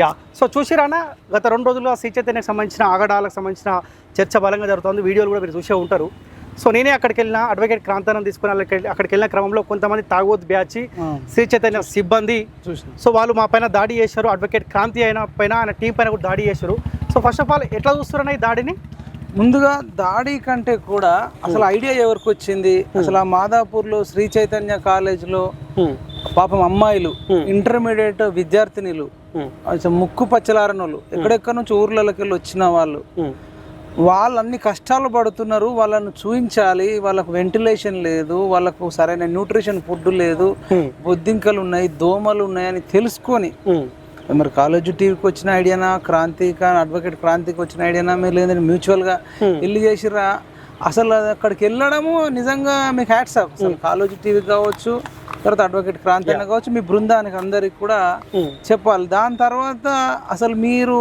Yeah. So చూసిరానా? గత రెండు రోజులుగా శ్రీ చైతన్యకు సంబంధించిన ఆగడాలకు సంబంధించిన చర్చ బలంగా జరుగుతుంది. వీడియోలు కూడా మీరు చూసే ఉంటారు. సో నేనే అక్కడికి వెళ్ళిన అడ్వకేట్ క్రాంతానం తీసుకుని అక్కడికి వెళ్ళిన క్రమంలో కొంతమంది తాగోత్ బ్యాచ్ శ్రీ చైతన్య సిబ్బంది చూసిన. సో వాళ్ళు మా పైన దాడి చేశారు. అడ్వకేట్ క్రాంతి అయిన పైన ఆయన టీం పైన కూడా దాడి చేశారు. సో ఫస్ట్ ఆఫ్ ఆల్ ఎట్లా చూస్తున్నారన్న ఈ దాడిని? ముందుగా దాడి కంటే కూడా అసలు ఐడియా ఎవరికి వచ్చింది? అసలు ఆ మాదాపూర్లో శ్రీ చైతన్య కాలేజ్లో పాపం అమ్మాయిలు ఇంటర్మీడియట్ విద్యార్థినిలు ముక్కు పచ్చలారనోళ్ళు ఎక్కడెక్కడ నుంచి ఊర్లలోకి వెళ్ళి వచ్చిన వాళ్ళు వాళ్ళు అన్ని కష్టాలు పడుతున్నారు వాళ్ళను చూపించాలి వాళ్ళకు వెంటిలేషన్ లేదు వాళ్ళకు సరైన న్యూట్రిషన్ ఫుడ్ లేదు బొద్దింకలు ఉన్నాయి దోమలు ఉన్నాయని తెలుసుకొని మరి కాలేజ్ టీవీకి వచ్చిన ఐడియానా క్రాంతిక అడ్వకేట్ క్రాంతికి వచ్చిన ఐడియానా మీరు లేదంటే మ్యూచువల్గా ఇల్లు చేసిరా అసలు అక్కడికి వెళ్ళడము నిజంగా మీకు హ్యాట్స్ కాలేజ్ టీవీ కావచ్చు తర్వాత అడ్వకేట్ క్రాంతి అయినా కావచ్చు మీ బృందానికి అందరికి కూడా చెప్పాలి. దాని తర్వాత అసలు మీరు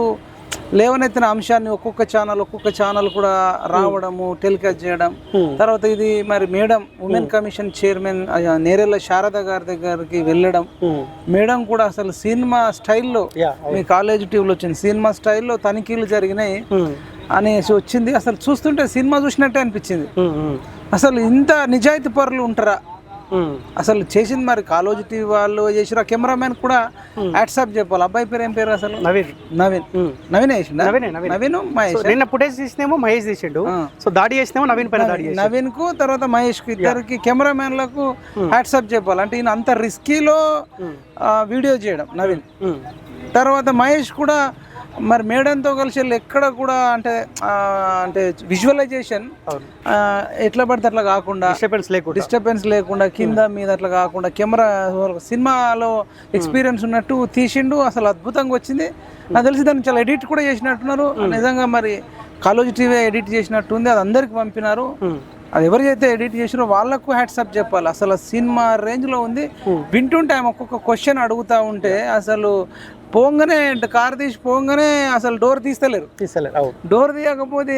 లేవనెత్తిన అంశాన్ని ఒక్కొక్క ఛానల్ ఒక్కొక్క ఛానల్ కూడా రావడము టెలికాస్ట్ చేయడం. తర్వాత ఇది మరి madam women commission chairman Nerella Sharada గారి దగ్గరికి వెళ్ళడం. మేడం కూడా అసలు సినిమా స్టైల్లో మీ కాలేజ్ టీవీలో వచ్చింది. సినిమా స్టైల్లో తనిఖీలు జరిగినాయి అనేసి వచ్చింది. అసలు చూస్తుంటే సినిమా చూసినట్టే అనిపించింది. అసలు ఇంత నిజాయితీ పరులు ఉంటారా? అసలు చేసింది మరి కాలేజ్ టీవీ వాళ్ళు చేసిరు ఆ కెమెరామెన్ కూడా వాట్సాప్ చెప్పాలి. అబ్బాయి పేరు ఏం పేరు అసలు? నవీన్. నవీన్. నవీన్ వేసిండా నవీనే, నవీన్. మహేష్. నిన్న ఫుటేజ్ తీసినేమో మహేష్ తీసిండు. సో దాడి చేసినేమో నవీన్ పైన దాడి నవీన్కు తర్వాత మహేష్కు ఇద్దరికి కెమెరామెన్లకు వాట్సాప్ చెప్పాలి. అంటే ఈయన అంత రిస్కీలో వీడియో చేయడం నవీన్. తర్వాత మహేష్ కూడా మరి మేడంతో కలిసి వెళ్ళి ఎక్కడ కూడా అంటే అంటే విజువలైజేషన్ ఎట్లా పడితే అట్లా కాకుండా డిస్టర్బెన్స్ లేకుండా. డిస్టర్బెన్స్ లేకుండా కింద మీద అట్లా కాకుండా కెమెరా సినిమాలో ఎక్స్పీరియన్స్ ఉన్నట్టు తీసిండు. అసలు అద్భుతంగా వచ్చింది. నాకు తెలిసి దాన్ని చాలా ఎడిట్ కూడా చేసినట్టున్నారు. నిజంగా మరి కాలేజ్ టీవీ ఎడిట్ చేసినట్టుంది. అది అందరికి పంపినారు. అది ఎవరైతే ఎడిట్ చేసిరో వాళ్ళకు హ్యాట్సప్ చెప్పాలి. అసలు సినిమా రేంజ్లో ఉంది. వింటుంటే ఆమె ఒక్కొక్క క్వశ్చన్ అడుగుతా ఉంటే అసలు పోంగానే కార్ తీసి పోంగానే అసలు డోర్ తీస్తలేరు. అవును. డోర్ తీయకపోతే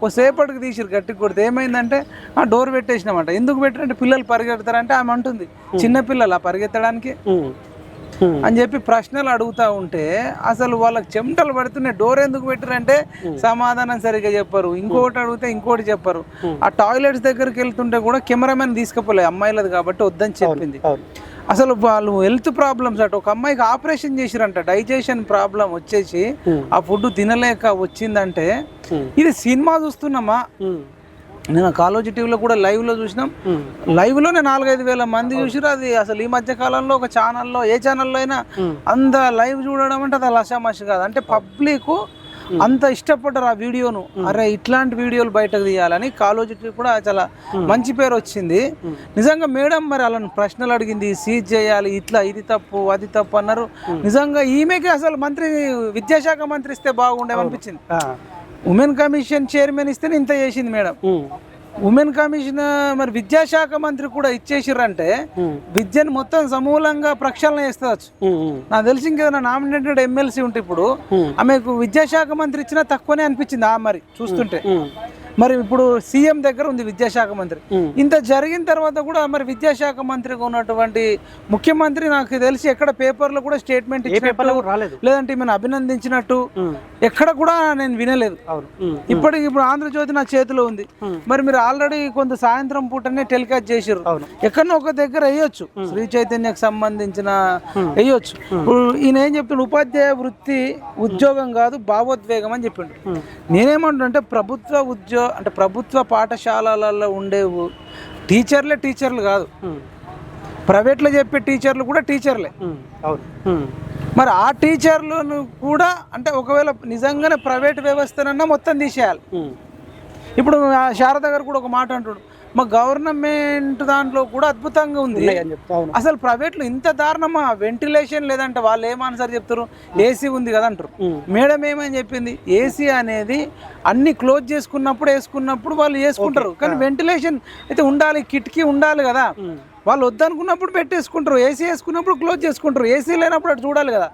కొద్దిసేపటికి తీసిరు గట్టి కొడితే. ఏమైందంటే ఆ డోర్ పెట్టేసినామంట. ఎందుకు పెట్టారంటే పిల్లలు పరిగెడతారంటే ఆమె అంటుంది. చిన్న పిల్లలు ఆ పరిగెత్తడానికి. అని చెప్పి ప్రశ్నలు అడుగుతా ఉంటే అసలు వాళ్ళకి చెమటలు పడుతున్నాయి. డోర్ ఎందుకు పెట్టారంటే సమాధానం సరిగ్గా చెప్పరు. ఇంకోటి అడిగితే ఇంకోటి చెప్పరు. ఆ టాయిలెట్స్ దగ్గరికి వెళ్తుంటే కూడా కెమెరామెన్ తీసుకుపోలే. అమ్మాయిలది కాబట్టి వద్దని చెప్పింది. అసలు వాళ్ళు హెల్త్ ప్రాబ్లమ్స్ అట ఒక అమ్మాయికి ఆపరేషన్ చేసిరంట డైజెషన్ ప్రాబ్లం వచ్చేసి. ఆ ఫుడ్ తినలేక వచ్చిందంటే. ఇది సినిమా చూస్తున్నామా. నేను కాలేజీ టీవీలో కూడా live లో చూసినాం ఉమ్. లైవ్లోనే నాలుగైదు వేల మంది చూసిరు అది అసలు ఈ మధ్య కాలంలో ఒక ఛానల్లో ఏ ఛానల్లో అయినా. అంత లైవ్ చూడడం అంటే అది లషామషి కాదు అంటే పబ్లిక్ అంత ఇష్టపడ్డారు ఆ వీడియోను. అరే ఇట్లాంటి వీడియోలు బయటకు తీయాలని కాలేజీ కూడా చాలా మంచి పేరు వచ్చింది. నిజంగా మేడం మరి వాళ్ళని ప్రశ్నలు అడిగింది సీజ్ చేయాలి ఇట్లా ఇది తప్పు అది తప్పు అన్నారు. నిజంగా ఈమెకి అసలు మంత్రి విద్యాశాఖ మంత్రి ఇస్తే బాగుండేమనిపించింది. ఉమెన్ కమిషన్ చైర్మన్ ఇస్తేనే ఇంత చేసింది మేడం. ఉమెన్ కమిషన్ మరి విద్యాశాఖ మంత్రి కూడా ఇచ్చేసిర్రంటే. విద్యను మొత్తం సమూలంగా ప్రక్షాళన చేస్తవచ్చు. నాకు తెలిసి ఇంకేదైనా నామినేటెడ్ ఎమ్మెల్సీ ఉంటే ఇప్పుడు. ఆమెకు విద్యాశాఖ మంత్రి ఇచ్చినా తక్కువనే అనిపించింది ఆ మరి చూస్తుంటే. మరి ఇప్పుడు సీఎం దగ్గర ఉంది విద్యాశాఖ మంత్రి. ఇంత జరిగిన తర్వాత కూడా మరి విద్యాశాఖ మంత్రిగా ఉన్నటువంటి ముఖ్యమంత్రి నాకు తెలిసి ఎక్కడ పేపర్లో కూడా స్టేట్మెంట్ రాలేదు. లేదంటే ఈమెను అభినందించినట్టు. ఎక్కడ కూడా నేను వినలేదు. అవును. ఇప్పటికి ఇప్పుడు ఆంధ్రజ్యోతి నా చేతిలో ఉంది. మరి మీరు ఆల్రెడీ కొంత సాయంత్రం పూటనే టెలికాస్ట్ అవును. ఎక్కడో ఒక దగ్గర వేయొచ్చు. శ్రీ చైతన్యకు సంబంధించిన వేయొచ్చు. ఇప్పుడు ఈయన ఏం చెప్తుండు? ఉపాధ్యాయ వృత్తి ఉద్యోగం కాదు భావోద్వేగం అని చెప్పిండు. అంటే ప్రభుత్వ ఉద్యో అంటే ప్రభుత్వ పాఠశాలలలో ఉండే టీచర్లే టీచర్లు కాదు. ప్రైవేట్లో చెప్పే టీచర్లు కూడా టీచర్లే. అవును. మరి ఆ టీచర్లను కూడా అంటే ఒకవేళ నిజంగానే ప్రైవేట్ వ్యవస్థనన్నా మొత్తం తీసేయాలి. ఇప్పుడు ఆ శారద గారు కూడా ఒక మాట అంటాడు మా గవర్నమెంట్ దాంట్లో కూడా అద్భుతంగా ఉంది. అసలు ప్రైవేట్లో ఇంత దారుణమా? వెంటిలేషన్ లేదంటే వాళ్ళు ఏమన్సార్ చెప్తారు? ఏసీ ఉంది కదా అంటారు. మేడం ఏమని చెప్పింది? ఏసీ అనేది అన్ని క్లోజ్ చేసుకున్నప్పుడు వేసుకున్నప్పుడు వాళ్ళు వేసుకుంటారు. కానీ వెంటిలేషన్ అయితే ఉండాలి కిటికీ ఉండాలి కదా. వాళ్ళు వద్దనుకున్నప్పుడు పెట్టేసుకుంటారు. ఏసీ వేసుకున్నప్పుడు క్లోజ్ చేసుకుంటారు. ఏసీ లేనప్పుడు అటు చూడాలి కదా.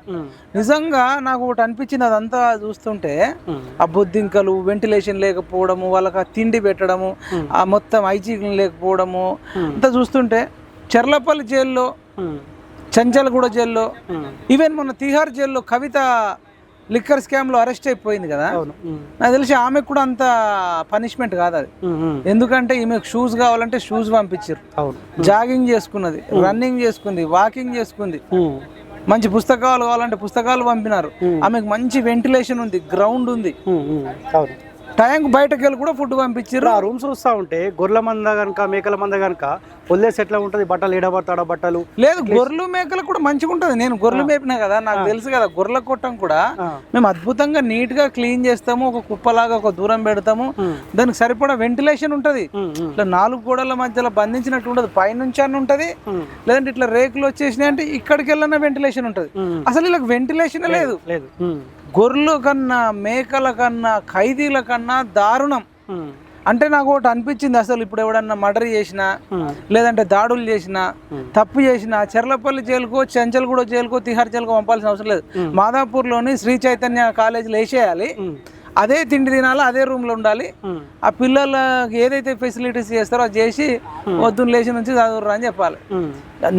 నిజంగా నాకు ఒకటి అనిపించింది. అదంతా చూస్తుంటే. ఆ బొద్దింకలు వెంటిలేషన్ లేకపోవడము వాళ్ళకి ఆ తిండి పెట్టడము ఆ మొత్తం హైజీన్ లేకపోవడము అంతా చూస్తుంటే చెర్లపల్లి జైల్లో. చంచల్గూడ జైల్లో ఈవెన్ మొన్న తిహార్ జైల్లో కవిత లిక్కర్ స్కామ్లో అరెస్ట్ అయిపోయింది కదా. నాకు తెలిసి ఆమెకు కూడా అంత పనిష్మెంట్ కాదు అది. ఎందుకంటే ఈమెకు షూస్ కావాలంటే షూస్ పంపించారు జాగింగ్ చేసుకున్నది రన్నింగ్ చేసుకుంది వాకింగ్ చేసుకుంది. మంచి పుస్తకాలు కావాలంటే పుస్తకాలు పంపినారు. ఆమెకు మంచి వెంటిలేషన్ ఉంది గ్రౌండ్ ఉంది. టైంకి బయటకు వెళ్ళి కూడా ఫుడ్ పంపించారు ఆ రూమ్స్ చూస్తూ ఉంటే గొర్రెల మంద కనుక మేకల మంద కనుక వదిలేసి ఎట్లా ఉంటుంది బట్టలు ఏడబడతాడ బట్టలు లేదు గొర్రెలు మేకలు కూడా మంచిగా ఉంటుంది నేను గొర్రెలు మేపినా కదా నాకు తెలుసు కదా గొర్రెల కొట్టం కూడా. మేము అద్భుతంగా నీట్గా క్లీన్ చేస్తాము ఒక కుప్పలాగా ఒక దూరం పెడతాము. దానికి సరిపడా వెంటిలేషన్ ఉంటది. ఇట్లా నాలుగు గోడల మధ్యలో బంధించినట్టు ఉండదు పైనుంచి అని ఉంటది. లేదంటే ఇట్లా రేకులు వచ్చేసినాయి అంటే ఇక్కడికి వెళ్ళిన వెంటిలేషన్ ఉంటది. అసలు ఇలా వెంటిలేషన్ లేదు లేదు. గొర్రెల కన్నా మేకల కన్నా ఖైదీల కన్నా దారుణం. అంటే నాకు ఒకటి అనిపించింది అసలు ఇప్పుడు ఎవడన్నా మర్డర్ చేసినా. లేదంటే దాడులు చేసినా తప్పు చేసినా చెర్లపల్లి జైలుకో చెంచల్గూడ జైలుకో తిహార్ జైలుకో పంపాల్సిన అవసరం లేదు మాదాపూర్లోని శ్రీ చైతన్య కాలేజీలో వేసేయాలి. అదే తిండి తినాలి అదే రూమ్లో ఉండాలి. ఆ పిల్లలకి ఏదైతే ఫెసిలిటీస్ చేస్తారో అది చేసి పొద్దున్న లేచి నుంచి చదువురా అని చెప్పాలి.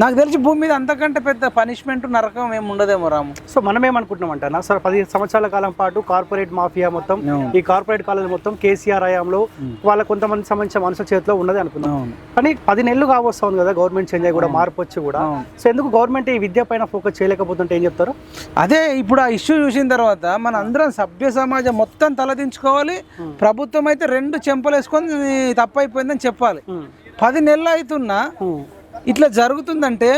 నాకు తెలిసి భూమి మీద అంతకంటే పెద్ద పనిష్మెంట్ నరకం ఏమి ఉండదేమో రాము. సో మనం ఏమనుకుంటున్నాం అంటారా సార్ పది సంవత్సరాల కాలం పాటు కార్పొరేట్ మాఫియా మొత్తం. ఈ కార్పొరేట్ కాలేజ్ మొత్తం కేసీఆర్ హయాంలో వాళ్ళ కొంతమంది సంబంధించిన మనుషుల చేతిలో ఉన్నది అనుకున్నాం కానీ పది నెలలు కావస్తుంది కదా గవర్నమెంట్ చేంజ్ అయ్యి కూడా మార్పు వచ్చి కూడా. సో ఎందుకు గవర్నమెంట్ ఈ విద్య పైన ఫోకస్ చేయలేకపోతుంటే ఏం చెప్తారు? అదే ఇప్పుడు ఆ ఇష్యూ చూసిన తర్వాత మన అందరం సభ్య సమాజం మొత్తం తలదించుకోవాలి ప్రభుత్వం అయితే రెండు చెంపలు వేసుకొని తప్పైపోయిందని చెప్పాలి. పది నెలలు అవుతున్నా. ఇట్లా జరుగుతుందంటే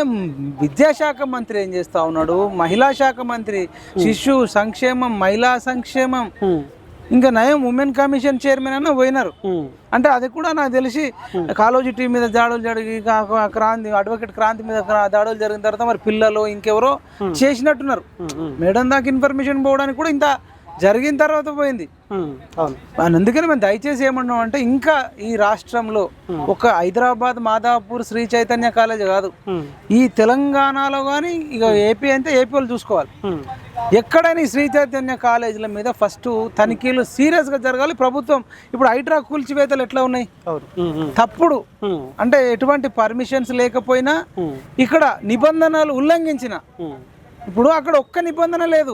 విద్యాశాఖ మంత్రి ఏం చేస్తా ఉన్నాడు మహిళా శాఖ మంత్రి శిశు సంక్షేమం మహిళా సంక్షేమం ఉమ్. ఇంకా నయం ఉమెన్ కమిషన్ చైర్మన్ అన్న పోయినారు ఉమ్. అంటే అది కూడా నాకు తెలిసి కాలోజీ టీం మీద దాడులు జరిగి క్రాంతి అడ్వకేట్ క్రాంతి మీద దాడులు జరిగిన తర్వాత మరి పిల్లలు ఇంకెవరో చేసినట్టున్నారు. మేడం దాకా ఇన్ఫర్మేషన్ పోవడానికి కూడా ఇంత జరిగిన తర్వాత పోయింది అందుకని మేము దయచేసి ఏమన్నాం అంటే ఇంకా ఈ రాష్ట్రంలో ఒక హైదరాబాద్ మాదాపూర్ శ్రీ చైతన్య కాలేజ్ కాదు. ఈ తెలంగాణలో కానీ ఇక ఏపీ అంటే ఏపీ వాళ్ళు చూసుకోవాలి. ఎక్కడైనా ఈ శ్రీ చైతన్య కాలేజీల మీద ఫస్ట్ తనిఖీలు సీరియస్గా జరగాలి ప్రభుత్వం ఇప్పుడు హైడ్రా కూల్చివేతలు ఎట్లా ఉన్నాయి. తప్పుడు. అంటే ఎటువంటి పర్మిషన్స్ లేకపోయినా. ఇక్కడ నిబంధనలు ఉల్లంఘించిన. ఇప్పుడు అక్కడ ఒక్క నిబంధన లేదు.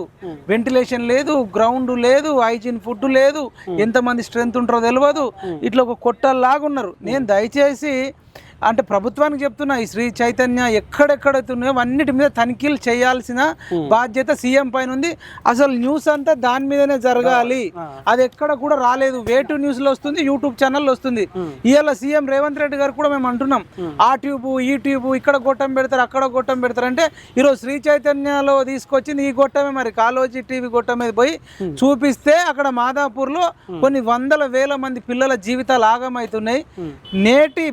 వెంటిలేషన్ లేదు గ్రౌండ్ లేదు హైజీన్ ఫుడ్ లేదు. ఎంతమంది స్ట్రెంత్ ఉంటారో తెలియదు ఇట్లా ఒక కొట్టల్లాగా ఉన్నారు నేను దయచేసి అంటే ప్రభుత్వానికి చెప్తున్నా ఈ శ్రీ చైతన్య ఎక్కడెక్కడైతే ఉన్నాయో అన్నిటి మీద తనిఖీలు చేయాల్సిన బాధ్యత సీఎం పైన ఉంది. అసలు న్యూస్ అంతా దాని మీదనే జరగాలి. అది ఎక్కడ కూడా రాలేదు. వేటు న్యూస్లో వస్తుంది యూట్యూబ్ ఛానల్లో వస్తుంది. ఇవాళ సీఎం రేవంత్ రెడ్డి గారు కూడా మేము అంటున్నాం. ఆ ట్యూబ్ ఈ ట్యూబ్ ఇక్కడ గొట్టం పెడతారు అక్కడ గొట్టం పెడతారు అంటే ఈరోజు శ్రీ చైతన్యలో తీసుకొచ్చింది ఈ గొట్టమే మరి. కాలోజీ టీవీ గొట్టం మీద పోయి చూపిస్తే అక్కడ మాదాపూర్లో కొన్ని వందల వేల మంది పిల్లల జీవితాలు ఆగమవుతున్నాయి నేటి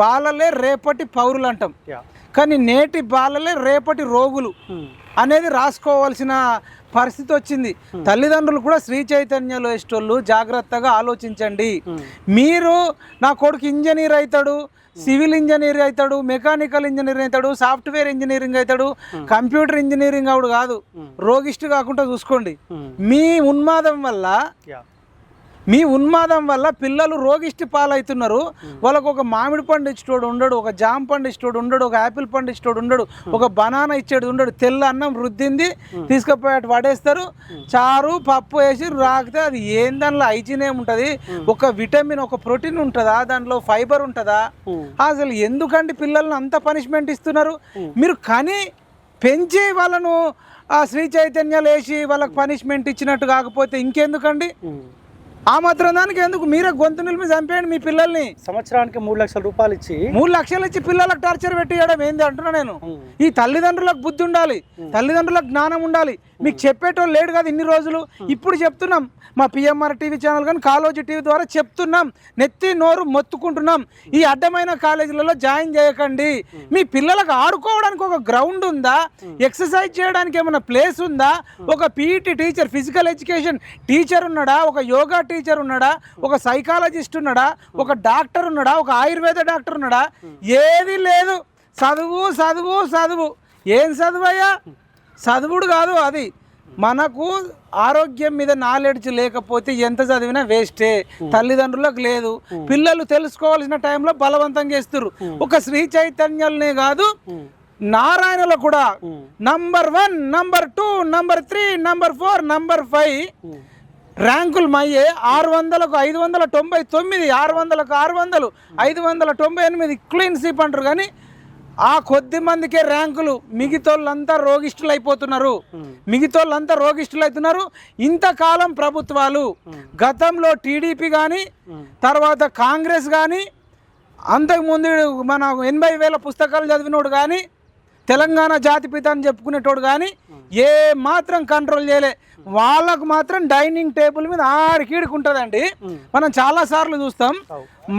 బాలలే రేపటి పౌరులు అంటాం కానీ నేటి బాలలే రేపటి రోగులు. అనేది రాసుకోవాల్సిన పరిస్థితి వచ్చింది. తల్లిదండ్రులు కూడా శ్రీ చైతన్యలో ఇష్టోళ్ళు జాగ్రత్తగా ఆలోచించండి. మీరు నా కొడుకు ఇంజనీర్ అవుతాడు సివిల్ ఇంజనీర్ అవుతాడు మెకానికల్ ఇంజనీర్ అవుతాడు సాఫ్ట్వేర్ ఇంజనీరింగ్ అవుతాడు కంప్యూటర్ ఇంజనీరింగ్ అవుడు కాదు. రోగిస్ట్ కాకుండా చూసుకోండి. మీ ఉన్మాదం వల్ల మీ ఉన్మాదం వల్ల పిల్లలు రోగిష్టి పాలవుతున్నారు. వాళ్ళకు ఒక మామిడి పండు ఇచ్చేటోడు ఉండడు ఒక జామ పండు ఇచ్చేటోడు ఉండడు ఒక యాపిల్ పండు ఇచ్చేటోడు ఉండడు ఒక బనానా ఇచ్చేడు ఉండడు. తెల్ల అన్నం రుద్దింది తీసుకుపోయి అటు పడేస్తారు. చారు పప్పు వేసి రాకితే అది ఏం దానిలో హైజీన్ ఏముంటుంది ఒక విటమిన్ ఒక ప్రోటీన్ ఉంటుందా? దాంట్లో ఫైబర్ ఉంటుందా? అసలు ఎందుకండి పిల్లల్ని అంత పనిష్మెంట్ ఇస్తున్నారు? మీరు కానీ పెంచి వాళ్ళను ఆ శ్రీ చైతన్యాలు వేసి వాళ్ళకి పనిష్మెంట్ ఇచ్చినట్టు కాకపోతే ఇంకెందుకండి? ఆ మాత్రం దానికి ఎందుకు? మీరే గొంతు నిలిపి చంపేయండి మీ పిల్లల్ని. సంవత్సరానికి మూడు లక్షల రూపాయలు ఇచ్చి మూడు లక్షలు ఇచ్చి పిల్లలకు టార్చర్ పెట్టియడం ఏంది అంటున్నా నేను. ఈ తల్లిదండ్రులకు బుద్ధి ఉండాలి. తల్లిదండ్రులకు జ్ఞానం ఉండాలి. మీకు చెప్పేటోళ్ళు లేడు కదా ఇన్ని రోజులు. ఇప్పుడు చెప్తున్నాం. మా పిఎంఆర్ టీవీ ఛానల్ కానీ కాలేజీ టీవీ ద్వారా చెప్తున్నాం. నెత్తి నోరు మొత్తుకుంటున్నాం. ఈ అడ్డమైన కాలేజీలలో జాయిన్ చేయకండి. మీ పిల్లలకు ఆడుకోవడానికి ఒక గ్రౌండ్ ఉందా? ఎక్సర్సైజ్ చేయడానికి ఏమైనా ప్లేస్ ఉందా? ఒక PET teacher physical education teacher ఉన్నాడా? ఒక యోగా టీచర్ ఉన్నాడా? ఒక సైకాలజిస్ట్ ఉన్నాడా? ఒక డాక్టర్ ఉన్నాడా? ఒక ఆయుర్వేద డాక్టర్ ఉన్నాడా? ఏది లేదు. చదువు చదువు చదువు. ఏం చదువయ్యా? చదువుడు కాదు అది. మనకు ఆరోగ్యం మీద నాలెడ్జ్ లేకపోతే ఎంత చదివినా వేస్టే తల్లిదండ్రులకు లేదు. పిల్లలు తెలుసుకోవాల్సిన టైంలో బలవంతంగా చేస్తారు ఒక శ్రీ చైతన్యాలనే కాదు నారాయణలో కూడా. Number one number two number three number four number five ర్యాంకులు మయ్యే ఆరు వందలకు ఐదు వందల తొంభై తొమ్మిది ఆరు వందలకు ఆరు వందలు ఐదు వందల తొంభై ఎనిమిది క్లీన్ స్వీప్ అంటారు కానీ ఆ కొద్ది మందికే ర్యాంకులు మిగతోళ్ళంతా రోగిష్ఠులు అయిపోతున్నారు. మిగతోళ్ళంతా రోగిష్ఠులు అవుతున్నారు. ఇంతకాలం ప్రభుత్వాలు గతంలో టీడీపీ కానీ తర్వాత కాంగ్రెస్ కానీ అంతకుముందు మన ఎనభై వేల పుస్తకాలు చదివినోడు కానీ తెలంగాణ జాతిపిత అని చెప్పుకునేటోడు కానీ ఏ మాత్రం కంట్రోల్ చేయలే. వాళ్ళకు మాత్రం డైనింగ్ టేబుల్ మీద ఆడికీడికి ఉంటుందండి మనం చాలా సార్లు చూస్తాం.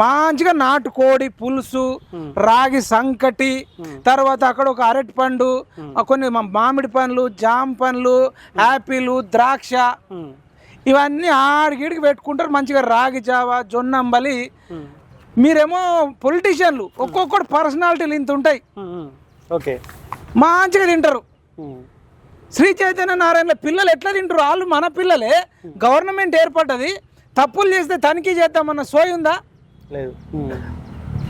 మంచిగా నాటుకోడి పులుసు రాగి సంకటి తర్వాత అక్కడ ఒక అరటి పండు కొన్ని మామిడి పండ్లు జామ పండ్లు యాపిల్ ద్రాక్ష ఇవన్నీ ఆడికిడికి పెట్టుకుంటారు. మంచిగా రాగి జావ జొన్నంబలి. మీరేమో పొలిటీషియన్లు ఒక్కొక్కటి పర్సనాలిటీలు ఇంత ఉంటాయి. ఓకే. మంచిగా తింటారు. శ్రీ చైతన్య నారాయణ పిల్లలు ఎట్లా తింటారు వాళ్ళు మన పిల్లలే. గవర్నమెంట్ ఏర్పడ్డది. తప్పులు చేస్తే తనిఖీ చేద్దామన్న సోయి ఉందా? లేదు.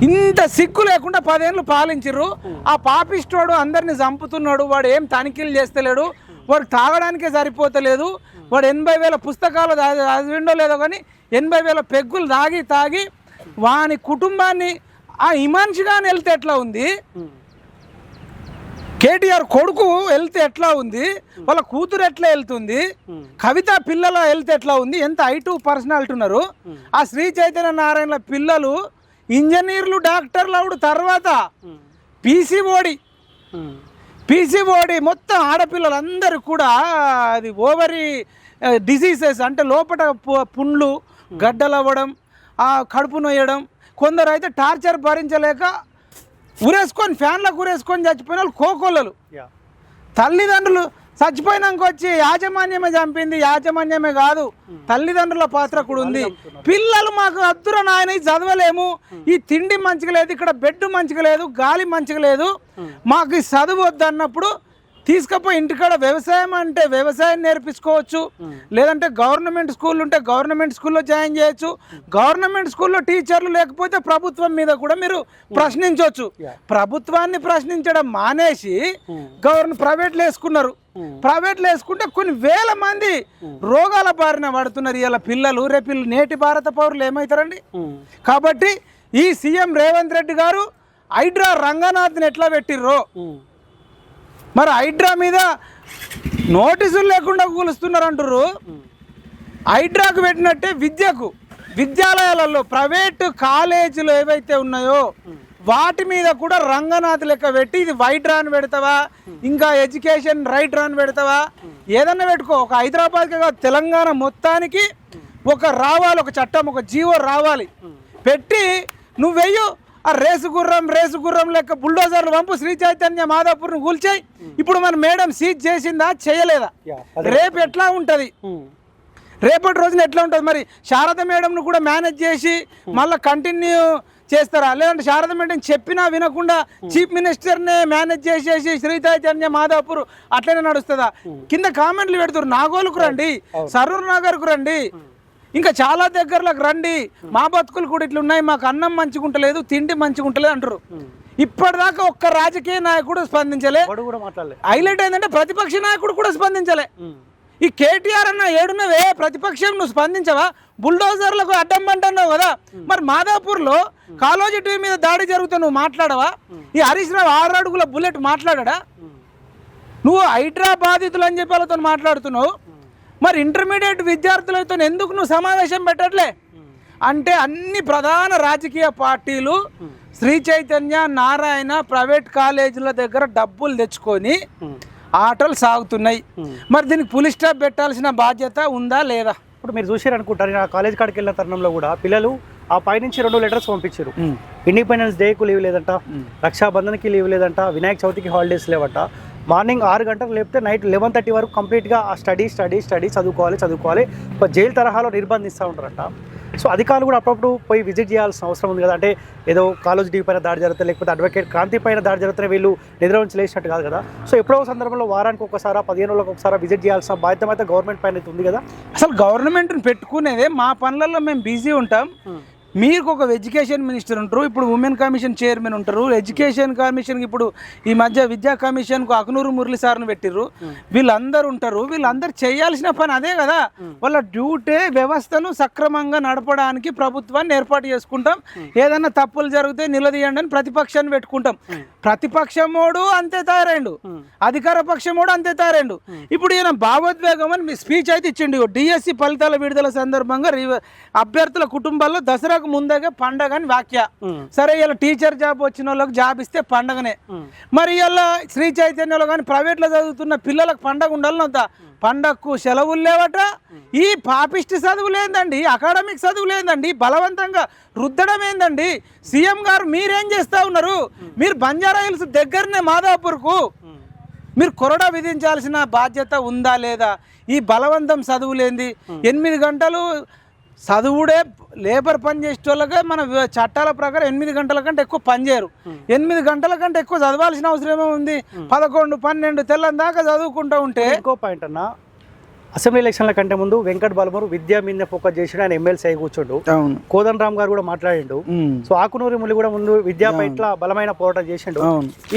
ఇంత సిగ్గు లేకుండా పదేళ్ళు పాలించిర్రు. ఆ పాపిస్టోడు అందరిని చంపుతున్నాడు. వాడు ఏం తనిఖీలు చేస్తలేడు. వాడు తాగడానికే సరిపోతలేదు. వాడు ఎనభై వేల పుస్తకాలు చదివి- చదివిండో లేదో కానీ ఎనభై వేల పెగ్గులు తాగి తాగి వాని కుటుంబాన్ని ఆ ఇమాన్షిగాని వెళ్తే ఎట్లా ఉంది? కేటీఆర్ కొడుకు వెళ్తే ఎట్లా ఉంది? వాళ్ళ కూతురు ఎట్లా వెళ్తుంది? కవిత పిల్లల వెళ్తే ఎట్లా ఉంది? ఎంత ఐ టూ పర్సనాలిటీ ఉన్నారు? ఆ శ్రీ చైతన్య నారాయణ పిల్లలు ఇంజనీర్లు డాక్టర్లు అవుడు తర్వాత పీసీఓడి పీసీఓడి మొత్తం ఆడపిల్లలందరూ కూడా అది ఓవరీ డిసీజెస్ అంటే లోపల పుండ్లు గడ్డలు అవ్వడం కడుపు నొయ్యడం కొందరు అయితే టార్చర్ భరించలేక ఉరేసుకొని ఫ్యాన్లకు ఉరేసుకొని చచ్చిపోయిన వాళ్ళు కోకోలలు యా. తల్లిదండ్రులు చచ్చిపోయినాక వచ్చి యాజమాన్యమే చంపింది యాజమాన్యమే కాదు తల్లిదండ్రుల పాత్ర కూడా ఉంది. పిల్లలు మాకు అద్దుర నాయన చదవలేము. ఈ తిండి మంచిగా లేదు ఇక్కడ బెడ్ మంచిగా లేదు గాలి మంచిగా లేదు. మాకు చదువు వద్దు అన్నప్పుడు తీసుకపోయి ఇంటికాడ వ్యవసాయం అంటే వ్యవసాయం నేర్పించుకోవచ్చు. లేదంటే గవర్నమెంట్ స్కూల్ ఉంటే గవర్నమెంట్ స్కూల్లో జాయిన్ చేయొచ్చు. గవర్నమెంట్ స్కూల్లో టీచర్లు లేకపోతే ప్రభుత్వం మీద కూడా మీరు ప్రశ్నించవచ్చు ప్రభుత్వాన్ని ప్రశ్నించడం మానేసి గవర్న ప్రైవేట్లు వేసుకున్నారు. ప్రైవేట్లు వేసుకుంటే కొన్ని వేల మంది రోగాల బారిన పడుతున్నారు. ఇలా పిల్లలు రేపు నేటి భారత పౌరులు ఏమవుతారండి కాబట్టి ఈ సీఎం రేవంత్ రెడ్డి గారు హైడ్రా రంగనాథ్ని ఎట్లా పెట్టిర్రో? మరి హైడ్రా మీద నోటీసులు లేకుండా కూలుస్తున్నారు అంటారు హైడ్రాకు పెట్టినట్టే విద్యకు విద్యాలయాలలో ప్రైవేటు కాలేజీలు ఏవైతే ఉన్నాయో వాటి మీద కూడా రంగనాథ్ లెక్క పెట్టి ఇది వైట్ రాన్ పెడతావా? ఇంకా ఎడ్యుకేషన్ రైట్ రాన్ పెడతావా? ఏదన్నా పెట్టుకో. ఒక హైదరాబాద్కి తెలంగాణ మొత్తానికి ఒక రావాలి ఒక చట్టం ఒక జీవో రావాలి. పెట్టి నువ్వు వెయ్యు ఆ రేసు గుర్రం రేసు గుర్రం లెక్క బుల్డోజర్లు పంపు శ్రీ చైతన్య మాధాపూర్ని కూల్చాయి. ఇప్పుడు మన మేడం సీజ్ చేసిందా చేయలేదా? రేపు ఎట్లా ఉంటుంది? రేపటి రోజున ఎట్లా ఉంటుంది? మరి శారద మేడంను కూడా మేనేజ్ చేసి మళ్ళీ కంటిన్యూ చేస్తారా? లేదంటే శారద మేడం చెప్పినా వినకుండా చీఫ్ మినిస్టర్నే మేనేజ్ చేసేసి శ్రీ చైతన్య మాధాపూర్ అట్లనే నడుస్తుందా? కింద కామెంట్లు పెడుతున్నారు. నాగోలుకు రండి. సరూర్ నగర్కు రండి. ఇంకా చాలా దగ్గరలకు రండి. మా బతుకులు కూడా ఇట్లా ఉన్నాయి. మాకు అన్నం మంచిగా ఉంటలేదు తిండి మంచిగా ఉంటలేదు అంటారు. ఇప్పటిదాకా ఒక్క రాజకీయ నాయకుడు స్పందించలే. హైలైట్ ఏంటంటే ప్రతిపక్ష నాయకుడు కూడా స్పందించలే. ఈ కేటీఆర్ అన్న ఏడున్నవే? ప్రతిపక్షం నువ్వు స్పందించవా? బుల్డోజర్లకు అడ్డం అంటున్నావు కదా. మరి మాదాపూర్లో కాలోజీ టీవీ మీద దాడి జరిగితే నువ్వు మాట్లాడవా? ఈ హరీష్ రావు ఆరు అడుగుల బుల్లెట్ మాట్లాడా? నువ్వు హైడ్రా బాధితులు అని చెప్పి వాళ్ళతో మాట్లాడుతున్నావు. మరి ఇంటర్మీడియట్ విద్యార్థులతో ఎందుకు నువ్వు సమావేశం పెట్టట్లే? అంటే అన్ని ప్రధాన రాజకీయ పార్టీలు శ్రీ చైతన్య నారాయణ ప్రైవేట్ కాలేజీల దగ్గర డబ్బులు తెచ్చుకొని ఆటలు సాగుతున్నాయి. మరి దీనికి పులి స్టాప్ పెట్టాల్సిన బాధ్యత ఉందా లేదా? ఇప్పుడు మీరు చూసారు అనుకుంటారు నేను ఆ కాలేజ్ కాడికి వెళ్ళిన తరుణంలో కూడా పిల్లలు ఆ పైనుంచి రెండు లెటర్స్ పంపించారు. ఇండిపెండెన్స్ డేకు లీవ్ లేదంట రక్షాబంధన్కి లీవ్ లేదంట వినాయక చవితికి హాలిడేస్ లేవట. మార్నింగ్ ఆరు గంటలకు లేపితే నైట్ లెవెన్ థర్టీ వరకు కంప్లీట్గా ఆ స్టడీ స్టడీ స్టడీ చదువుకోవాలి చదువుకోవాలి. ఒక జైలు తరహాలో నిర్బంధిస్తూ ఉంటారంట. సో అధికారులు కూడా అప్పుడప్పుడు పోయి విజిట్ చేయాల్సిన అవసరం ఉంది కదా. అంటే ఏదో కాలేజ్ డీ పైన దాడి జరుగుతుంది లేకపోతే అడ్వకేట్ క్రాంతి పైన దాడి జరుగుతున్న వీళ్ళు నిద్ర నుంచి లేచినట్టు కాదు కదా. సో ఎప్పుడో సందర్భంలో వారానికి ఒకసారి పదిహేను రోజులకు ఒకసారి విజిట్ చేయాల్సిన బాధ్యత అయితే గవర్నమెంట్ పైన అయితే ఉంది కదా. అసలు గవర్నమెంట్ని పెట్టుకునేదే మా పనులలో మేము బిజీ ఉంటాం. మీకు ఒక ఎడ్యుకేషన్ మినిస్టర్ ఉంటారు ఇప్పుడు ఉమెన్ కమిషన్ చైర్మన్ ఉంటారు ఎడ్యుకేషన్ కమిషన్ ఇప్పుడు ఈ మధ్య విద్యా కమిషన్కు అకనూరు మురళి సార్ని పెట్టిర్రు. వీళ్ళందరూ ఉంటారు వీళ్ళందరూ చేయాల్సిన పని అదే కదా. వాళ్ళ డ్యూటీ వ్యవస్థను సక్రమంగా నడపడానికి ప్రభుత్వాన్ని ఏర్పాటు చేసుకుంటాం. ఏదైనా తప్పులు జరిగితే నిలదీయండి అని ప్రతిపక్షాన్ని పెట్టుకుంటాం. ప్రతిపక్షమోడు అంతే తయారైండు. అధికార పక్షమోడు అంతే తయారైండు. ఇప్పుడు ఈయన భావోద్వేగం అని మీ స్పీచ్ అయితే ఇచ్చిండు డిఎస్సి ఫలితాల విడుదల సందర్భంగా అభ్యర్థుల కుటుంబాల్లో దసరా దసరాకు ముందగా పండగ అని వ్యాఖ్య సరే ఇలా టీచర్ జాబ్ వచ్చిన వాళ్ళకి జాబ్ ఇస్తే పండగనే. మరి ఇలా శ్రీ చైతన్యలో కానీ ప్రైవేట్లో చదువుతున్న పిల్లలకు పండగ ఉండాలని వద్దా పండగకు సెలవులు లేవట. ఈ పాపిష్టి చదువు లేదండి అకాడమిక్ చదువు లేదండి బలవంతంగా రుద్దడం ఏందండి? సీఎం గారు మీరేం చేస్తా ఉన్నారు? మీరు బంజారా హిల్స్ దగ్గరనే మాదాపూర్కు. మీరు కొరడా విధించాల్సిన బాధ్యత ఉందా లేదా? ఈ బలవంతం చదువులేంది. ఎనిమిది గంటలు చదువుడే లేబర్ పని చేసే వాళ్ళకే మన చట్టాల ప్రకారం ఎనిమిది గంటల కంటే ఎక్కువ పని చేయరు. ఎనిమిది గంటల కంటే ఎక్కువ చదవాల్సిన అవసరం ఏమో ఉంది పదకొండు పన్నెండు తెల్లని దాకా చదువుకుంటూ ఉంటే ఇంకో పాయింట్ అన్న అసెంబ్లీ ఎలక్షన్ల కంటే ముందు వెంకట్ బలమూరు విద్యా మీద ఫోకస్ చేసి ఆయన ఎమ్మెల్సీ అయి కూర్చోండు. కోదండ రామ్ గారు కూడా మాట్లాడిండు. సో ఆకునూరి ముల్లి కూడా ముందు విద్యా పట్ల బలమైన పోరాటం చేసిండు.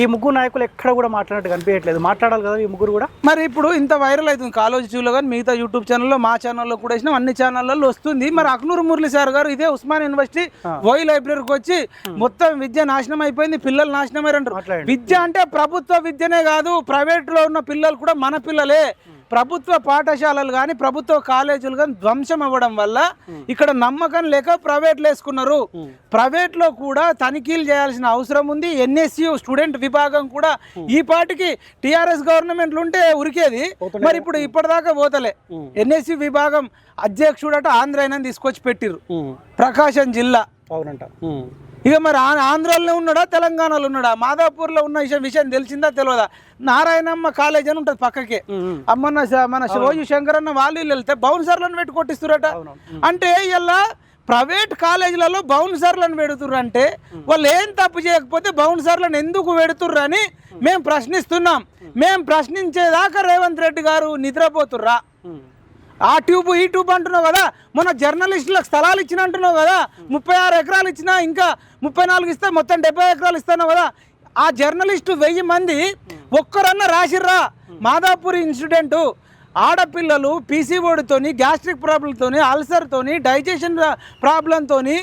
ఈ ముగ్గురు నాయకులు ఎక్కడ కూడా మాట్లాడినట్టు కనిపించట్లేదు. మాట్లాడాలి కదా ఈ ముగ్గురు కూడా? మరి ఇప్పుడు ఇంత వైరల్ అవుతుంది. కాలేజ్ చూలో కానీ మిగతా యూట్యూబ్ ఛానల్లో మా ఛానల్లో కూడా వేసినాం. అన్ని ఛానళ్ళలో వస్తుంది. మరి అక్నూరు మురళి సార్ గారు ఇదే ఉస్మాన్ యూనివర్సిటీ ఓయి లైబ్రరీకి వచ్చి మొత్తం విద్య నాశనం అయిపోయింది. పిల్లలు నాశనం మాట్లాడండి. విద్య అంటే ప్రభుత్వ విద్యనే కాదు. ప్రైవేట్లో ఉన్న పిల్లలు కూడా మన పిల్లలే. ప్రభుత్వ పాఠశాలలు కానీ ప్రభుత్వ కాలేజీలు కానీ ధ్వంసం అవ్వడం వల్ల ఇక్కడ నమ్మకం లేక ప్రైవేట్లు వేసుకున్నారు. ప్రైవేట్లో కూడా తనిఖీలు చేయాల్సిన అవసరం ఉంది. ఎన్ఎస్యు స్టూడెంట్ విభాగం కూడా ఈ పాటికి టిఆర్ఎస్ గవర్నమెంట్లు ఉంటే ఉరికేది మరి ఇప్పుడు ఇప్పటిదాకా పోతలే. ఎన్ఎస్యు విభాగం అధ్యక్షుడట ఆంధ్రాయనని తీసుకొచ్చి పెట్టిరు ప్రకాశం జిల్లా. అవునంట ఇక మరి ఆ- ఆంధ్రాలో ఉన్నాడా? తెలంగాణలో ఉన్నాడా? మాదాపూర్లో ఉన్న విషయం విషయం తెలిసిందా? తెలియదా నారాయణమ్మ కాలేజ్ అని ఉంటుంది పక్కకే. అమ్మన్న మన శివోజు శంకరన్న వాళ్ళు వీళ్ళు వెళ్తే బౌన్సర్లను పెట్టి కొట్టిస్తురట అంటే ఇలా ప్రైవేట్ కాలేజీలలో బౌన్సర్లను పెడుతుర్రు అంటే వాళ్ళు ఏం తప్పు చేయకపోతే బౌన్సర్లను ఎందుకు పెడుతుర్రు అని మేము ప్రశ్నిస్తున్నాం. మేము ప్రశ్నించేదాకా రేవంత్ రెడ్డి గారు నిద్రపోతుర్రా. ఆ ట్యూబ్ ఈ ట్యూబ్ అంటున్నావు కదా? మొన్న జర్నలిస్టులకు స్థలాలు ఇచ్చిన అంటున్నావు కదా? ముప్పై ఆరు ఎకరాలు ఇచ్చినా ఇంకా ముప్పై నాలుగు ఇస్తే మొత్తం డెబ్బై ఎకరాలు ఇస్తాను కదా? ఆ జర్నలిస్టు వెయ్యి మంది ఒక్కరన్నా రాసిర్రా. మాదాపూర్ ఇన్సిడెంటు. ఆడపిల్లలు పీసీఓడితోని గ్యాస్ట్రిక్ ప్రాబ్లంతోని అల్సర్తోని డైజెషన్ ప్రాబ్లంతోని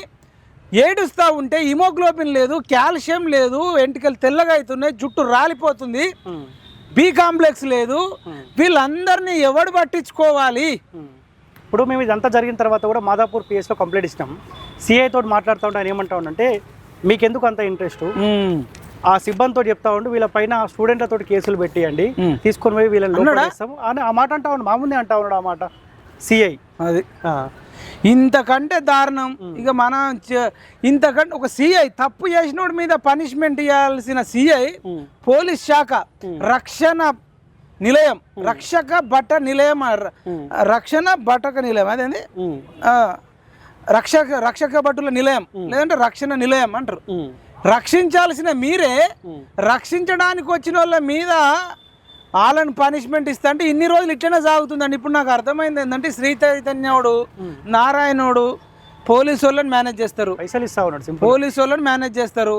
ఏడుస్తూ ఉంటే హిమోగ్లోబిన్ లేదు కాల్షియం లేదు వెంట్రుకలు తెల్లగా అవుతున్నాయి జుట్టు రాలిపోతుంది. బి కాంప్లెక్స్ లేదు. వీళ్ళందరినీ ఎవడు పట్టించుకోవాలి? ఇప్పుడు మేము ఇదంతా జరిగిన తర్వాత కూడా మాదాపూర్ పిఎస్లో కంప్లైంట్ ఇచ్చినాం. సిఐ తోటి మాట్లాడుతూ ఉంటే ఆయన ఏమంటా ఉండంటే మీకెందుకు అంత ఇంట్రెస్ట్ ఆ సిబ్బందితో చెప్తా ఉండి వీళ్ళ పైన స్టూడెంట్లతో కేసులు పెట్టియండి. తీసుకొని పోయి వీళ్ళని లోపల అన్నాడా? వేస్తాం అని ఆ మాట అంటా ఉండు మా ముందే అంటా ఉన్నాడు ఆ మాట. సిఐ అది. ఇంతకంటే దారుణం. ఇక మన ఇంతకంటే ఒక సిఐ తప్పు చేసినోడి మీద పనిష్మెంట్ ఇవ్వాల్సిన సిఐ పోలీస్ శాఖ రక్షణ నిలయం. రక్షక బట్ట నిలయం రక్షణ బట్టక నిలయం. అదేంది? రక్షక రక్షక భటుల నిలయం. లేదంటే రక్షణ నిలయం అంటారు. రక్షించాల్సిన మీరే రక్షించడానికి వచ్చిన వాళ్ళ మీద వాళ్ళని పనిష్మెంట్ ఇస్తా అంటే ఇన్ని రోజులు ఇట్లనే సాగుతుందండి. ఇప్పుడు నాకు అర్థమైంది ఏంటంటే శ్రీ చైతన్యుడు నారాయణుడు పోలీసు వాళ్ళని మేనేజ్ చేస్తారు. పైసలు ఇస్తా ఉన్నాడు పోలీసు వాళ్ళని మేనేజ్ చేస్తారు.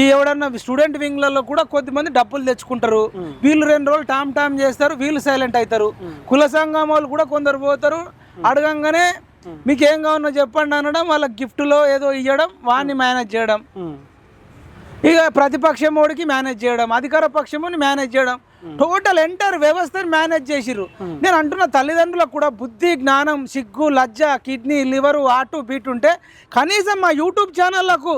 ఈ ఎవడన్నా స్టూడెంట్ వింగ్లలో కూడా కొద్దిమంది డబ్బులు తెచ్చుకుంటారు. వీళ్ళు రెండు రోజులు టామ్ టామ్ చేస్తారు వీళ్ళు సైలెంట్ అవుతారు. కుల సంఘం వాళ్ళు కూడా కొందరు పోతారు. అడగంగానే మీకు ఏం కావాలో చెప్పండి అనడం వాళ్ళ గిఫ్ట్లో ఏదో ఇవ్వడం వాడిని మేనేజ్ చేయడం. ఇక ప్రతిపక్షమోడికి మేనేజ్ చేయడం అధికార పక్షముని మేనేజ్ చేయడం. టోటల్ ఎంటర్ వ్యవస్థని మేనేజ్ చేసిర్రు. నేను అంటున్న తల్లిదండ్రులకు కూడా బుద్ధి జ్ఞానం సిగ్గు లజ్జ కిడ్నీ లివరు ఆటు బీట్ ఉంటే కనీసం మా యూట్యూబ్ ఛానళ్ళకు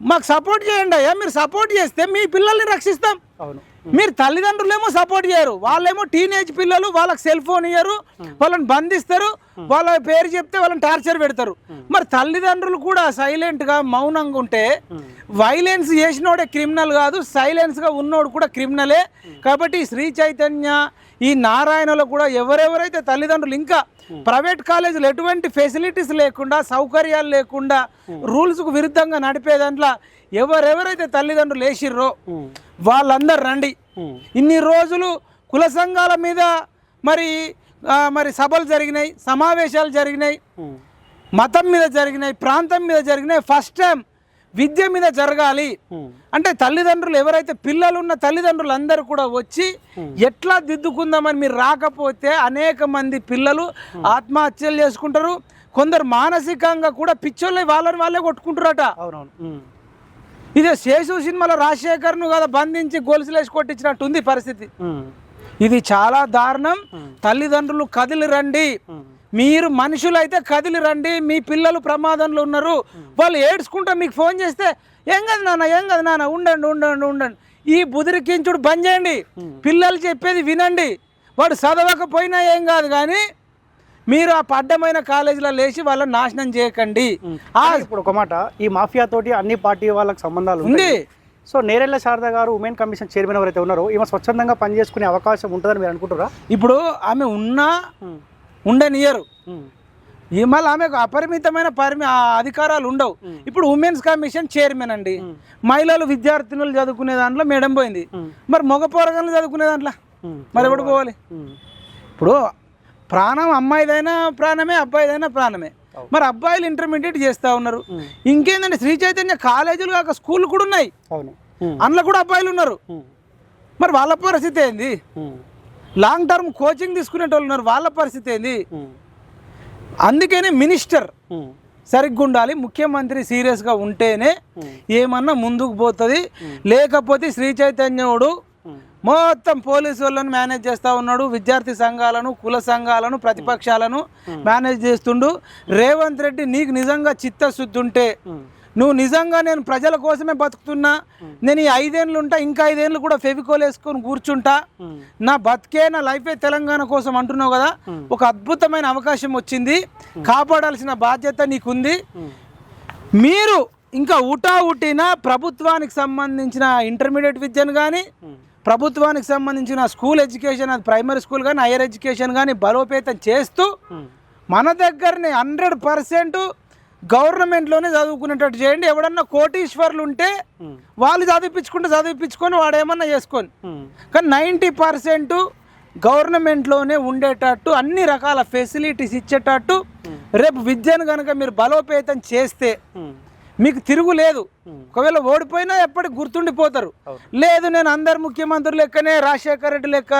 మాకు సపోర్ట్ చేయండి అయ్యా. మీరు సపోర్ట్ చేస్తే మీ పిల్లల్ని రక్షిస్తాం. అవును. మీరు తల్లిదండ్రులేమో సపోర్ట్ చేయరు. వాళ్ళేమో టీనేజ్ పిల్లలు వాళ్ళకి సెల్ ఫోన్ ఇయ్యరు వాళ్ళని బంధిస్తారు వాళ్ళ పేరు చెప్తే వాళ్ళని టార్చర్ పెడతారు. మరి తల్లిదండ్రులు కూడా సైలెంట్గా మౌనంగా ఉంటే వైలెన్స్ చేసినోడే క్రిమినల్ కాదు సైలెన్స్గా ఉన్నోడు కూడా క్రిమినలే. కాబట్టి శ్రీ చైతన్య ఈ నారాయణలో కూడా ఎవరెవరైతే తల్లిదండ్రులు ఇంకా ప్రైవేట్ కాలేజీలు ఎటువంటి ఫెసిలిటీస్ లేకుండా సౌకర్యాలు లేకుండా రూల్స్కు విరుద్ధంగా నడిపే దాంట్లో ఎవరెవరైతే తల్లిదండ్రులు వేసిర్రో వాళ్ళందరు రండి. ఇన్ని రోజులు కుల సంఘాల మీద మరి మరి సభలు జరిగినాయి సమావేశాలు జరిగినాయి మతం మీద జరిగినాయి ప్రాంతం మీద జరిగినాయి. ఫస్ట్ టైం విద్య మీద జరగాలి. అంటే తల్లిదండ్రులు ఎవరైతే పిల్లలు ఉన్న తల్లిదండ్రులు అందరూ కూడా వచ్చి ఎట్లా దిద్దుకుందామని మీరు రాకపోతే అనేక మంది పిల్లలు ఆత్మహత్యలు చేసుకుంటారు. కొందరు మానసికంగా కూడా పిచ్చోళ్ళే వాళ్ళని వాళ్ళే కొట్టుకుంటారట అవునవును. ఇదే శేషు సినిమాలో రాజశేఖర్ను కదా బంధించి గొలుసులేసి కొట్టించినట్టు ఉంది పరిస్థితి. ఇది చాలా దారుణం. తల్లిదండ్రులు కదిలి రండి. మీరు మనుషులైతే కదిలి రండి. మీ పిల్లలు ప్రమాదంలో ఉన్నారు. వాళ్ళు ఏడ్చుకుంటా మీకు ఫోన్ చేస్తే ఏం కదా నాన్న ఏం కదా నాన్న ఉండండి ఉండండి ఉండండి. ఈ బుదిరికించుడు బంద్ చేయండి. పిల్లలు చెప్పేది వినండి. వాడు చదవకపోయినా ఏం కాదు కానీ మీరు ఆ పడ్డమైన కాలేజీలో లేచి వాళ్ళని నాశనం చేయకండి. ఇప్పుడు ఒక మాట ఈ మాఫియా తోటి అన్ని పార్టీ వాళ్ళకి సంబంధాలు ఉంది. సో నేరెళ్ళ శారద గారు ఉమెన్ కమిషన్ చైర్మన్ ఎవరైతే ఉన్నారో ఈమె స్వచ్ఛందంగా పనిచేసుకునే అవకాశం ఉంటుందని మీరు అనుకుంటారా ఇప్పుడు ఆమె ఉన్నా ఉండనియరు. ఈ మళ్ళీ ఆమెకు అపరిమితమైన పరిమి అధికారాలు ఉండవు. ఇప్పుడు ఉమెన్స్ కమిషన్ చైర్మన్ అండి. మహిళలు విద్యార్థినులు చదువుకునే దాంట్లో మేడం పోయింది. మరి మగ పోరగాళ్ళు చదువుకునే దాంట్లో? మరి ఎవడు పోవాలి? ఇప్పుడు ప్రాణం అమ్మాయిదైనా ప్రాణమే అబ్బాయిదైనా ప్రాణమే. మరి అబ్బాయిలు ఇంటర్మీడియట్ చేస్తూ ఉన్నారు. ఇంకేందండి శ్రీ చైతన్య కాలేజీలు కాక స్కూల్ కూడా ఉన్నాయి. అవును. అందులో కూడా అబ్బాయిలు ఉన్నారు. మరి వాళ్ళ పరిస్థితి ఏంది? లాంగ్ టర్మ్ కోచింగ్ తీసుకునేటోళ్ళు ఉన్నారు వాళ్ళ పరిస్థితి ఏంది? అందుకనే మినిస్టర్ సరిగ్గా ఉండాలి ముఖ్యమంత్రి సీరియస్గా ఉంటేనే ఏమన్నా ముందుకు పోతుంది. లేకపోతే శ్రీ చైతన్యుడు మొత్తం పోలీసు వాళ్ళని మేనేజ్ చేస్తూ ఉన్నాడు. విద్యార్థి సంఘాలను కుల సంఘాలను ప్రతిపక్షాలను మేనేజ్ చేస్తుండు. రేవంత్ రెడ్డి నీకు నిజంగా చిత్తశుద్ధి ఉంటే నువ్వు నిజంగా నేను ప్రజల కోసమే బతుకుతున్నా నేను ఈ ఐదేళ్ళు ఉంటా ఇంకా ఐదేళ్ళు కూడా ఫెవికోల్ వేసుకొని కూర్చుంటా. నా బతికే నా లైఫే తెలంగాణ కోసం అంటున్నావు కదా. ఒక అద్భుతమైన అవకాశం వచ్చింది. కాపాడాల్సిన బాధ్యత నీకుంది. మీరు ఇంకా ఉటా ఉటిన ప్రభుత్వానికి సంబంధించిన ఇంటర్మీడియట్ విద్యను కానీ ప్రభుత్వానికి సంబంధించిన స్కూల్ ఎడ్యుకేషన్ అది ప్రైమరీ స్కూల్ కానీ హైయర్ ఎడ్యుకేషన్ కానీ బలోపేతం చేస్తూ మన దగ్గరనే హండ్రెడ్ పర్సెంట్ గవర్నమెంట్లోనే చదువుకునేటట్టు చేయండి. ఎవడన్నా కోటీశ్వర్లు ఉంటే వాళ్ళు చదివించుకుంటే చదివించుకొని వాడు ఏమన్నా చేసుకొని. కానీ నైంటీ పర్సెంట్ గవర్నమెంట్లోనే ఉండేటట్టు అన్ని రకాల ఫెసిలిటీస్ ఇచ్చేటట్టు రేపు విద్యను కనుక మీరు బలోపేతం చేస్తే మీకు తిరుగు లేదు. ఒకవేళ ఓడిపోయినా ఎప్పటికి గుర్తుండిపోతారు. లేదు నేను అందరు ముఖ్యమంత్రులు లెక్కనే రాజశేఖర్ రెడ్డి లెక్క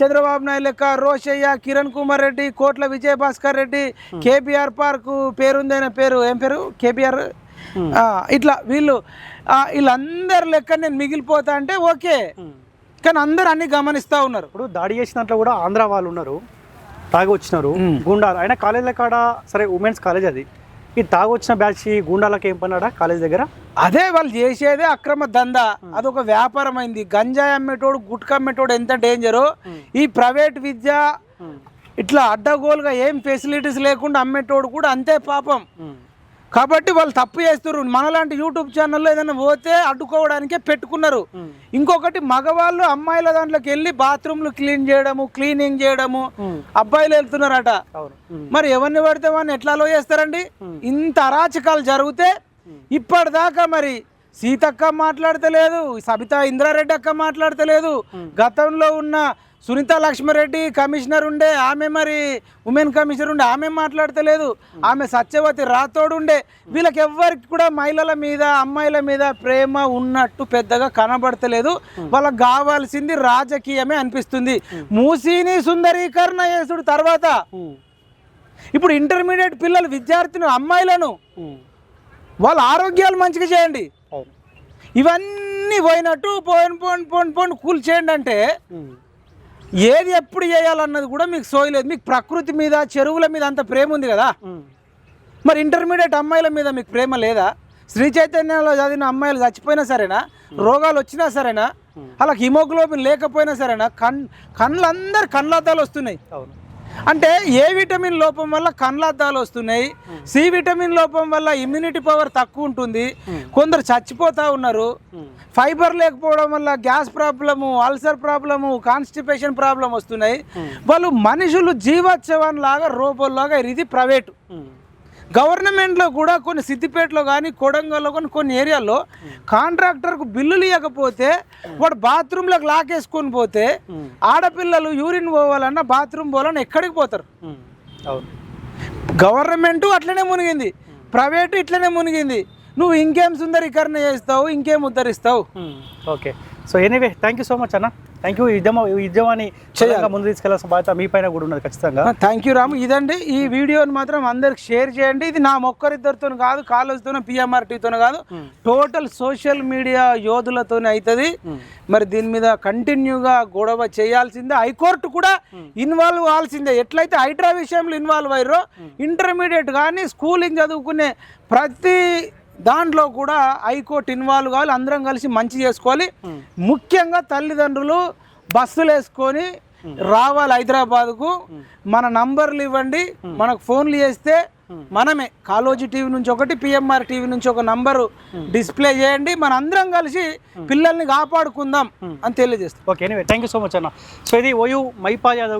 చంద్రబాబు నాయుడు లెక్క రోషయ్య కిరణ్ కుమార్ రెడ్డి కోట్ల విజయభాస్కర్ రెడ్డి కేబీఆర్ పార్క్ పేరుందైన పేరు ఏం పేరు? కేబీఆర్ ఇట్లా వీళ్ళు వీళ్ళందరి లెక్క నేను మిగిలిపోతా అంటే ఓకే. కానీ అందరు అన్ని గమనిస్తూ ఉన్నారు. ఇప్పుడు దాడి చేసిన దాంట్లో కూడా ఆంధ్ర వాళ్ళు ఉన్నారు తాగి వచ్చినారు. గుండాలు అయినా కాలేజీల కాడ సరే ఉమెన్స్ కాలేజ్ అది. ఈ తాగి వచ్చిన బ్యాచ్ గుండాలకు ఏం పన్నాడా కాలేజ్ దగ్గర? అదే వాళ్ళు చేసేదే అక్రమ దందా. అదొక వ్యాపారం అయింది గంజాయి అమ్మేటోడు గుట్కా అమ్మేటోడు ఎంత డేంజరు? ఈ ప్రైవేట్ విద్య ఇట్లా అడ్డగోలుగా ఏం ఫెసిలిటీస్ లేకుండా అమ్మేటోడు కూడా అంతే పాపం. కాబట్టి వాళ్ళు తప్పు చేస్తారు మనలాంటి యూట్యూబ్ ఛానల్లో ఏదైనా పోతే అడ్డుకోవడానికే పెట్టుకున్నారు. ఇంకొకటి మగవాళ్ళు అమ్మాయిల దాంట్లోకి వెళ్ళి బాత్రూమ్లు క్లీన్ చేయడము క్లీనింగ్ చేయడము అబ్బాయిలు వెళ్తున్నారట. మరి ఎవరిని పడితే వాడిని ఎట్లా లో చేస్తారండి? ఇంత అరాచకాలు జరిగితే ఇప్పటిదాకా మరి సీతక్క మాట్లాడతలేదు సబితా ఇంద్రారెడ్డి అక్క మాట్లాడతలేదు. గతంలో ఉన్న సునీత లక్ష్మారెడ్డి కమిషనర్ ఉండే ఆమె మరి ఉమెన్ కమిషనర్ ఉండే ఆమె మాట్లాడతలేదు. ఆమె సత్యవతి రాథోడ్ ఉండే వీళ్ళకి ఎవ్వరికి కూడా మహిళల మీద అమ్మాయిల మీద ప్రేమ ఉన్నట్టు పెద్దగా కనబడతలేదు. వాళ్ళకి కావాల్సింది రాజకీయమే అనిపిస్తుంది. మూసీని సుందరీకరణ చేసుడు తర్వాత. ఇప్పుడు ఇంటర్మీడియట్ పిల్లలు విద్యార్థిని అమ్మాయిలను వాళ్ళ ఆరోగ్యాలు మంచిగా చేయండి. ఇవన్నీ పోయినట్టు పోయిన పోను పోను పోను కూల్ చేయండి అంటే ఏది ఎప్పుడు చేయాలన్నది కూడా మీకు సోయలేదు మీకు ప్రకృతి మీద చెరువుల మీద అంత ప్రేమ ఉంది కదా. మరి ఇంటర్మీడియట్ అమ్మాయిల మీద మీకు ప్రేమ లేదా? శ్రీ చైతన్యంలో చదివిన అమ్మాయిలు చచ్చిపోయినా సరేనా? రోగాలు వచ్చినా సరేనా? అలా హిమోగ్లోబిన్ లేకపోయినా సరేనా? కన్ కళ్ళు అందరు కళ్ళద్దాలు వస్తున్నాయి. అంటే ఏ విటమిన్ లోపం వల్ల కండ్లద్దాలు వస్తున్నాయి సి విటమిన్ లోపం వల్ల ఇమ్యూనిటీ పవర్ తక్కువ ఉంటుంది కొందరు చచ్చిపోతూ ఉన్నారు. ఫైబర్ లేకపోవడం వల్ల gas problem ulcer problem constipation problem వస్తున్నాయి. వాళ్ళు మనుషులు జీవోత్సవం లాగా రోబోల్లాగా ఇది ప్రైవేటు గవర్నమెంట్లో కూడా కొన్ని సిద్దిపేటలో కానీ కొడంగల్లో కానీ కొన్ని ఏరియాల్లో కాంట్రాక్టర్కు బిల్లులు ఇవ్వకపోతే వాడు బాత్రూంలోకి లాకేసుకొని పోతే ఆడపిల్లలు యూరిన్ పోవాలన్నా బాత్రూమ్ పోవాలన్నా ఎక్కడికి పోతారు? గవర్నమెంట్ అట్లనే మునిగింది. ప్రైవేట్ ఇట్లనే మునిగింది. నువ్వు ఇంకేం సుందరీకరణ చేస్తావు ఇంకేం ఉద్ధరిస్తావు? Okay. So anyway thank you so much అన్న. థ్యాంక్ యూ ఉద్యమం ఉద్యమాన్ని చేయాలి. ముందు తీసుకెళ్ళాల్సిన బాధ్యత మీ పైన కూడా ఉన్నది ఖచ్చితంగా. Thank you Ramu. ఇదండి ఈ వీడియోని మాత్రం అందరికి షేర్ చేయండి. ఇది నా మొక్కరిద్దరితో కాదు కాలేజ్తోనే పిఎంఆర్టీతోనే కాదు టోటల్ సోషల్ మీడియా యోధులతోనే అవుతుంది మరి దీని మీద కంటిన్యూగా గొడవ చేయాల్సిందే. హైకోర్టు కూడా ఇన్వాల్వ్ అవ్వాల్సిందే ఎట్లయితే హైడ్రా విషయంలో ఇన్వాల్వ్ అయ్యారో ఇంటర్మీడియట్ కానీ స్కూలింగ్ చదువుకునే ప్రతి దాంట్లో కూడా హైకోర్టు ఇన్వాల్వ్ కావాలి అందరం కలిసి మంచి చేసుకోవాలి. ముఖ్యంగా తల్లిదండ్రులు బస్సులు వేసుకొని రావాలి హైదరాబాద్కు. మన నంబర్లు ఇవ్వండి మనకు ఫోన్లు చేస్తే మనమే. కాలోజీ టీవీ నుంచి ఒకటి పిఎంఆర్ టీవీ నుంచి ఒక నంబరు డిస్ప్లే చేయండి మన అందరం కలిసి పిల్లల్ని కాపాడుకుందాం అని తెలియజేస్తాం. Okay thank you so much అన్న. సో ఇది ఓయూ మైపా యాదవ్